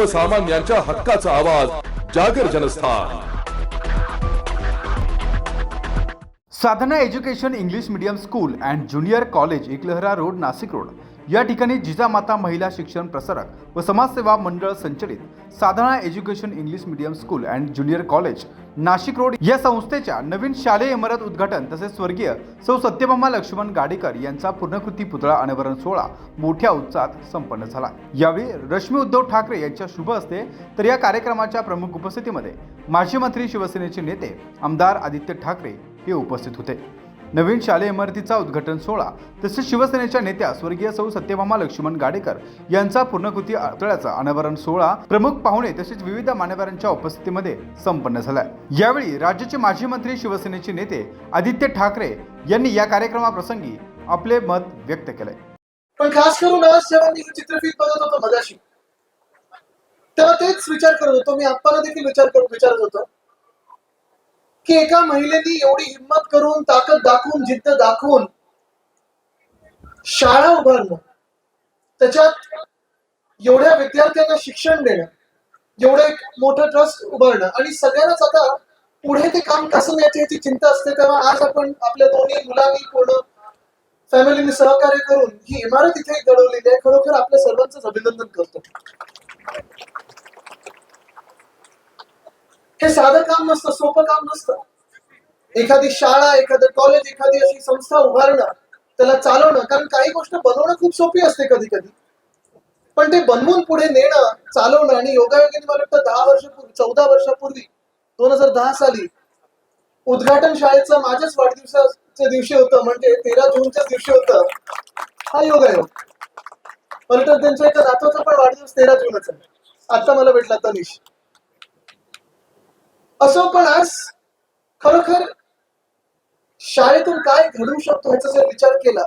सर्वसामान्यांच्या हक्काचा आवाज Jagar Janasthan. Sadhana education English medium school and junior college Ekalahara road Nashik road. या ठिकाणी जिजामाता महिला शिक्षण प्रसारक व समाजसेवा मंडळ संचलित Sadhana education English medium school and junior college Nashik road या संस्थेच्या नवीन शालेय इमारत उद्घाटन तसेच स्वर्गीय सौ सत्यभामा लक्ष्मण गाडेकर यांचा पूर्णकृती पुतळा अनावरण सोहळा मोठ्या उत्साहात संपन्न झाला. यावेळी रश्मी उद्धव ठाकरे यांच्या शुभ हस्ते तर या कार्यक्रमाच्या प्रमुख उपस्थितीमध्ये माजी मंत्री शिवसेनेचे नेते आमदार आदित्य ठाकरे हे उपस्थित होते. नवीन शालेय इमारतीचा उद्घाटन सोहळा. तसेच शिवसेनेच्या नेत्या स्वर्गीय सौ सत्यभामा लक्ष्मण गाडेकर यांचा पूर्णकृती अडथळ्याचा अनावरण सोहळा प्रमुख पाहुणे तसेच विविध मान्यवरांच्या उपस्थितीमध्ये संपन्न झाला यावेळी राज्याचे माजी मंत्री शिवसेनेचे नेते आदित्य ठाकरे यांनी या कार्यक्रमाप्रसंगी आपले मत व्यक्त केले पण खास करून आज जेव्हा मी चित्रफित बघत होतो मगाशी तेव्हा तेच विचार करत होतो. मी आप्पाला देखील विचार करत विचारत होतो. की एका महिलेनी एवढी हिंमत करून ताकद दाखवून जिद्द दाखवून शाळा उभारणं त्याच्यात एवढ्या विद्यार्थ्यांना शिक्षण देणं एवढं एक मोठं ट्रस्ट उभारणं आणि सगळ्यांनाच आता पुढे ते काम कसं न्यायची याची चिंता असते. तेव्हा आज आपण आपल्या दोन्ही मुलांनी पूर्ण फॅमिलीने सहकार्य करून ही इमारत इथे घडवलेली आहे. खरोखर आपल्या सर्वांचं अभिनंदन करतो. हे साधं काम नसतं सोपं काम नसतं. एखादी शाळा एखादं कॉलेज एखादी अशी संस्था उभारणं त्याला चालवणं कारण काही गोष्ट बनवणं खूप सोपी असते कधी कधी पण ते बनवून पुढे नेणं चालवणं आणि योगायोगाने मला वाटतं दहा वर्षापूर्वी चौदा वर्षापूर्वी दोन हजार दहा साली उद्घाटन शाळेचं माझ्याच वाढदिवसाच्या दिवशी होतं म्हणजे तेरा जूनच्या दिवशी होतं हा योगायोग. पर्यटन त्यांच्या एका नातवाचा पण वाढदिवस तेरा जूनच. आहे आता मला भेटला तनिष. असं पण आज खरोखर शाळेतून काय घडू शकतो ह्याचा जर विचार केला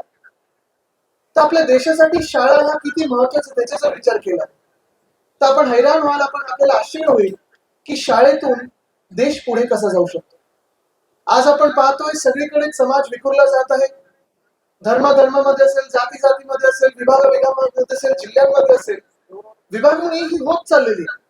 तर आपल्या देशासाठी शाळा ह्या किती महत्त्वाचा त्याचा जर विचार केला तर आपण हैराण व्हाल आपण आपल्याला आश्चर्य होईल की शाळेतून देश पुढे कसा जाऊ शकतो. आज आपण पाहतोय सगळीकडे समाज विखुरला जात आहे. धर्माधर्मामध्ये असेल जाती जातीमध्ये असेल विभाग विभागामध्ये असेल जिल्ह्यांमध्ये असेल विभागणी ही होत चाललेली आहे.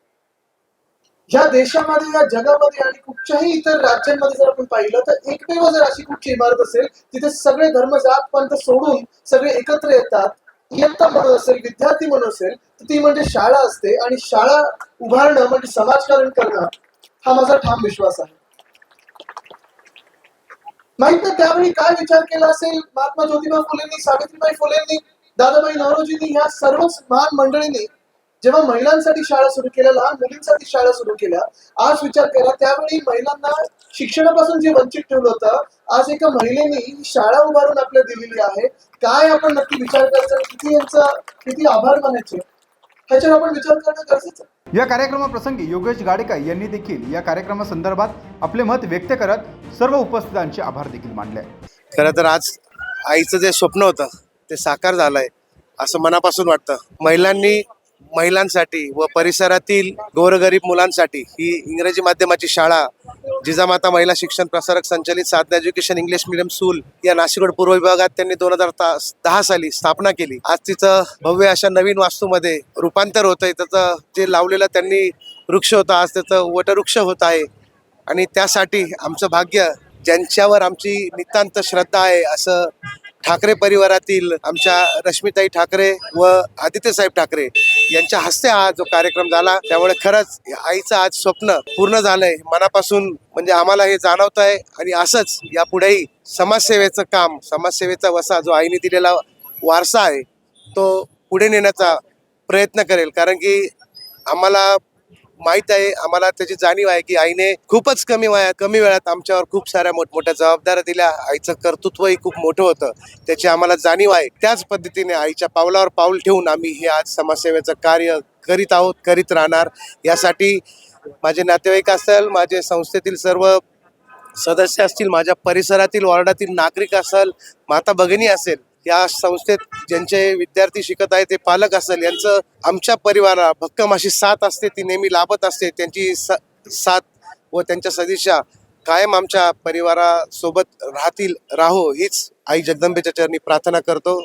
या देशामध्ये या जगामध्ये आणि कुठच्याही इतर राज्यांमध्ये जर आपण पाहिलं तर एकमेव जर अशी कुठची इमारत असेल तिथे सगळे धर्म जात पंत सोडून सगळे एकत्र येतात. इयत्ता म्हणून असेल विद्यार्थी म्हणून असेल तर ती म्हणजे शाळा असते आणि शाळा उभारणं म्हणजे समाजकारण करणं हा माझा ठाम विश्वास आहे. माहीत नाही त्यावेळी काय विचार केला असेल महात्मा ज्योतिबा फुलेंनी सावित्रीबाई फुलेंनी दादाबाई नवरोजींनी या सर्वच महान मंडळींनी जेव्हा महिलांसाठी शाळा सुरू केल्या लहान मुलींसाठी शाळा सुरू केल्या आज विचार केला त्यावेळी महिलांना शिक्षणापासून जे वंचित ठेवलं होतं आज एका महिलेने शाळा उभारून आपल्याला दिलेली आहे. काय आपण नक्की विचार करायचा? किती यांचा किती आभार मानायचे? ह्याच्यावर आपण विचार करणं गरजेचं आहे. या कार्यक्रमाप्रसंगी योगेश गाडेकर यांनी देखील या कार्यक्रमासंदर्भात आपले मत व्यक्त करत सर्व उपस्थितांचे आभार देखील मानले. खरं तर आज आईचं जे स्वप्न होतं ते साकार झालंय असं मनापासून वाटतं. महिलांनी महिलांसाठी व परिसरातील गोरगरीब मुलांसाठी ही इंग्रजी माध्यमाची शाळा जिजामाता महिला शिक्षण प्रसारक संचालित Sadhana education English medium school या नाशिकगड पूर्व विभागात त्यांनी दोन हजार दहा साली स्थापना केली. आज तिचं भव्य अशा नवीन वास्तूमध्ये रूपांतर होत आहे त्याचं जे लावलेलं त्यांनी वृक्ष होता आज त्याचं वटवृक्ष होत आहे. आणि त्यासाठी आमचं भाग्य ज्यांच्यावर आमची नितांत श्रद्धा आहे असं ठाकरे परिवारातील आमच्या रश्मिताई ठाकरे व आदित्यसाहेब ठाकरे यांच्या हस्ते हा जो कार्यक्रम झाला त्यामुळे खरंच आईचं आज स्वप्न पूर्ण झालंय. मनापासून म्हणजे आम्हाला हे जाणवत आहे आणि असंच यापुढेही समाजसेवेचं काम समाजसेवेचा वसा जो आईने दिलेला वारसा आहे तो पुढे नेण्याचा प्रयत्न करेल. कारण की आम्हाला माहीत आहे आम्हाला त्याची जाणीव आहे की आईने खूपच कमी वया कमी वेळात आमच्यावर खूप साऱ्या मोठमोठ्या जबाबदाऱ्या दिल्या. आईचं कर्तृत्वही खूप मोठं होतं. त्याची आम्हाला जाणीव आहे. त्याच पद्धतीने आईच्या पावलावर पाऊल ठेवून आम्ही हे आज समाजसेवेचं कार्य करीत आहोत करीत राहणार. यासाठी माझे नातेवाईक असेल माझे संस्थेतील सर्व सदस्य असतील माझ्या परिसरातील वॉर्डातील नागरिक असेल माता भगिनी असेल या संस्थेत ज्यांचे विद्यार्थी शिकत आहे ते पालक असेल यांचं आमच्या परिवारा भक्कम अशी साथ असते. ती नेहमी लाभत असते. त्यांची स साथ व त्यांच्या सदिच्छा कायम आमच्या परिवारासोबत राहतील. राहो हीच आई जगदंबेच्या चरणी प्रार्थना करतो.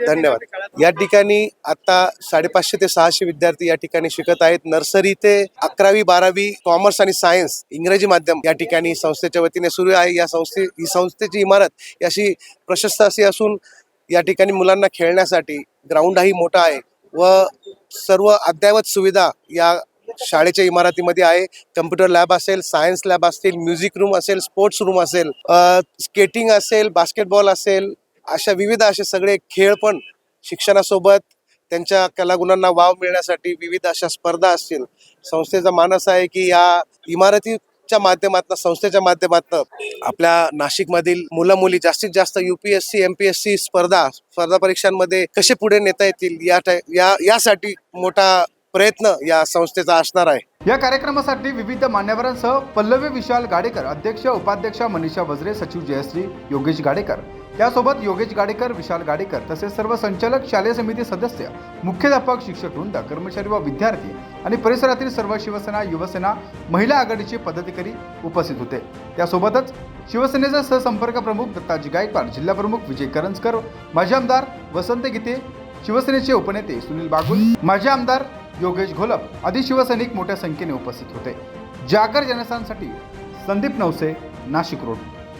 धन्यवाद. या ठिकाणी आता साडेपाचशे ते सहाशे विद्यार्थी या ठिकाणी शिकत आहेत. नर्सरी ते अकरावी बारावी कॉमर्स आणि सायन्स इंग्रजी माध्यम या ठिकाणी संस्थेच्या वतीने सुरू आहे. या संस्थे ही संस्थेची इमारत याशी अशी प्रशस्त अशी असून या ठिकाणी मुलांना खेळण्यासाठी ग्राउंडही मोठा आहे व सर्व अद्ययावत सुविधा या शाळेच्या इमारतीमध्ये आहे. कम्प्युटर लॅब असेल सायन्स लॅब असतील म्युझिक रूम असेल स्पोर्ट्स रूम असेल स्केटिंग असेल बास्केटबॉल असेल अशा विविध असे सगळे खेळ पण शिक्षणासोबत त्यांच्या कलागुणांना वाव मिळण्यासाठी विविध अशा स्पर्धा असतील. संस्थेचा मानस आहे की या इमारती क्लबच्या माध्यमातून संस्थेच्या माध्यमातून आपल्या नाशिकमधील मुलं मुली जास्तीत जास्त UPSC M P S C स्पर्धा स्पर्धा परीक्षांमध्ये कसे पुढे नेता येतील या या यासाठी मोठा प्रयत्न या संस्थेचा असणार आहे. या कार्यक्रमासाठी विविध मान्यवरांसह पल्लवी विशाल गाडेकर अध्यक्ष उपाध्यक्ष मनीषा वजरे सचिव जयश्री योगेश गाडेकर यासोबत योगेश गाडेकर विशाल गाडेकर तसेच सर्व संचालक शालेय समिती सदस्य मुख्याध्यापक शिक्षक वृंद कर्मचारी व विद्यार्थी आणि परिसरातील सर्व शिवसेना युवसेना महिला आघाडीचे पदाधिकारी उपस्थित होते. त्यासोबतच शिवसेनेचे सहसंपर्क प्रमुख दत्ताजी गायकवाड जिल्हा प्रमुख विजय करंजकर माजी आमदार वसंत गीते शिवसेनेचे उपनेते सुनील बागुल माजी आमदार योगेश घोलप आदी शिवसैनिक मोठ्या संख्येने उपस्थित होते. जागर जनस्थानसाठी संदीप नवसे नाशिक रोड.